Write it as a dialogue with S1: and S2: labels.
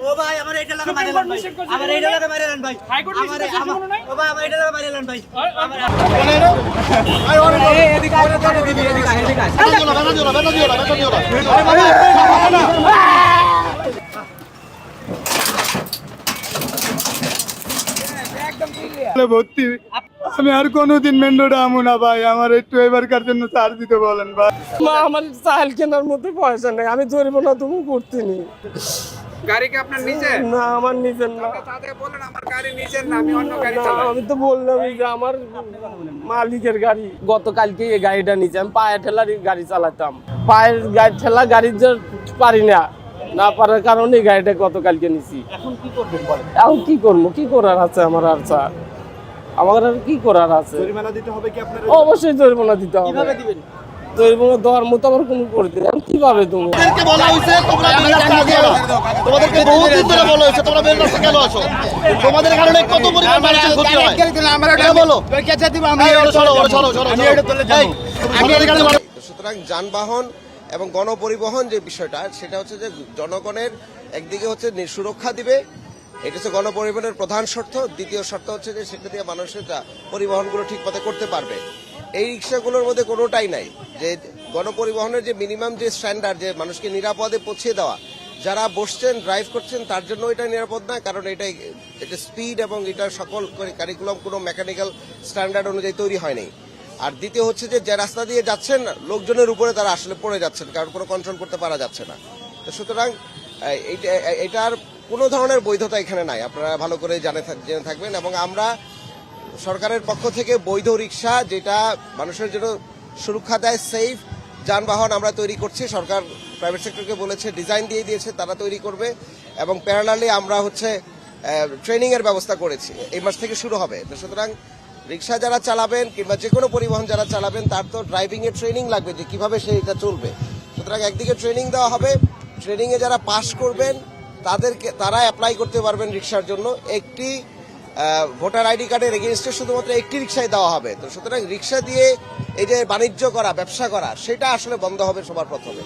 S1: ও ভাই আমার লাগা মারে আমার লাগা মারে ভাই।
S2: ভর্তি আমি আর কোনোদিন মেন্ডোটা আমু না ভাই আমার একটু এবারকার জন্য চার্জ দিতে বলেন ভাই।
S3: মা আমার চাল কেনার মধ্যে পয়সা নেই আমি ধরবো না তুমি করতে নি।
S4: গাড়ি কি আপনার নিজের
S3: না আমার নিজের না।
S4: তাদের বলেন আমার গাড়ি নিজের না আমি অন্য গাড়ি চালাই।
S3: আমি তো বললাম যে আমার মালিকের গাড়ি। গতকালকে এই গাড়িটা নিয়েছি আমি পায়ে ঠেলার গাড়ি চালাতাম। পায়ের গাড়ি ঠেলা গাড়ি যে পারি না না পারার কারণে এই গাড়িটা গতকালকে নিছি
S1: এখন কি করবেন বলেন?
S3: এখন কি করব? কি করার আছে আমার আর স্যার? আমার আর কি করার আছে? অবশ্যই জরিমানা দিতে হবে।
S1: কীভাবে দিবেন?
S3: দেওয়ার মতো আমার কোনো। আমি কীভাবে তুমি
S5: বলা হয়েছে তোমরা রাস্তা আসো না। তোমাদেরকে বহুদিন ধরে বলা হয়েছে তোমরা রাস্তা কেন আসো? তোমাদের কারণে কত পরিমাণ মানুষের ক্ষতি হয়। এটা বলো?
S6: সুতরাং যানবাহন এবং গণপরিবহন যে বিষয়টা সেটা হচ্ছে যে জনগণের একদিকে হচ্ছে সুরক্ষা দিবে এটা হচ্ছে গণপরিবহনের প্রধান শর্ত। দ্বিতীয় শর্ত হচ্ছে যে সেটা দিয়ে মানুষের যা পরিবহনগুলো ঠিক মতো করতে পারবে। এই রিক্সাগুলোর মধ্যে কোনোটাই নাই। যে গণপরিবহনের যে মিনিমাম যে স্ট্যান্ডার্ড, যে মানুষকে নিরাপদে পৌঁছে দেওয়া, যারা বসছেন ড্রাইভ করছেন, তার জন্য এটা নিরাপদ না, কারণ এটা এটা স্পিড এবং এটা সকল কারিকুলাম কোনো মেকানিক্যাল স্ট্যান্ডার্ড অনুযায়ী তৈরি হয়নি আর দ্বিতীয় হচ্ছে যে যে রাস্তা দিয়ে যাচ্ছেন, লোকজনের উপরে তারা আসলে পড়ে যাচ্ছেন, কারণ কোনো কন্ট্রোল করতে পারা যাচ্ছে না। তো সুতরাং এটার কোনো ধরনের বৈধতা এখানে নাই, আপনারা ভালো করে জানে জেনে থাকবেন। এবং আমরা সরকারের পক্ষ থেকে বৈধ রিক্সা যেটা মানুষের জন্য সুরক্ষা দেয় সেফ যানবাহন আমরা তৈরি করছি। সরকার প্রাইভেট সেক্টরকে বলেছে ডিজাইন দিয়ে দিয়েছে, তারা তৈরি করবে এবং প্যারালালি আমরা হচ্ছে ট্রেনিং এর ব্যবস্থা করেছি। এই মাস থেকে শুরু হবে। সুতরাং রিক্সা যারা চালাবেন কিংবা যে কোনো পরিবহন যারা চালাবেন, তার তো ড্রাইভিং এর ট্রেনিং লাগবে যে কীভাবে সে এটা চলবে। সুতরাং একদিকে ট্রেনিং দেওয়া হবে ট্রেনিং এ যারা পাশ করবেন, তাদেরকে, তারা অ্যাপ্লাই করতে পারবেন রিক্সার জন্য। একটি ভোটার আইডি কার্ডের এগেনস্টে শুধুমাত্র একটি রিক্সায় দেওয়া হবে। তো সুতরাং রিক্সা দিয়ে এই যে বাণিজ্য করা, ব্যবসা করা, সেটা আসলে বন্ধ হবে সবার প্রথমে।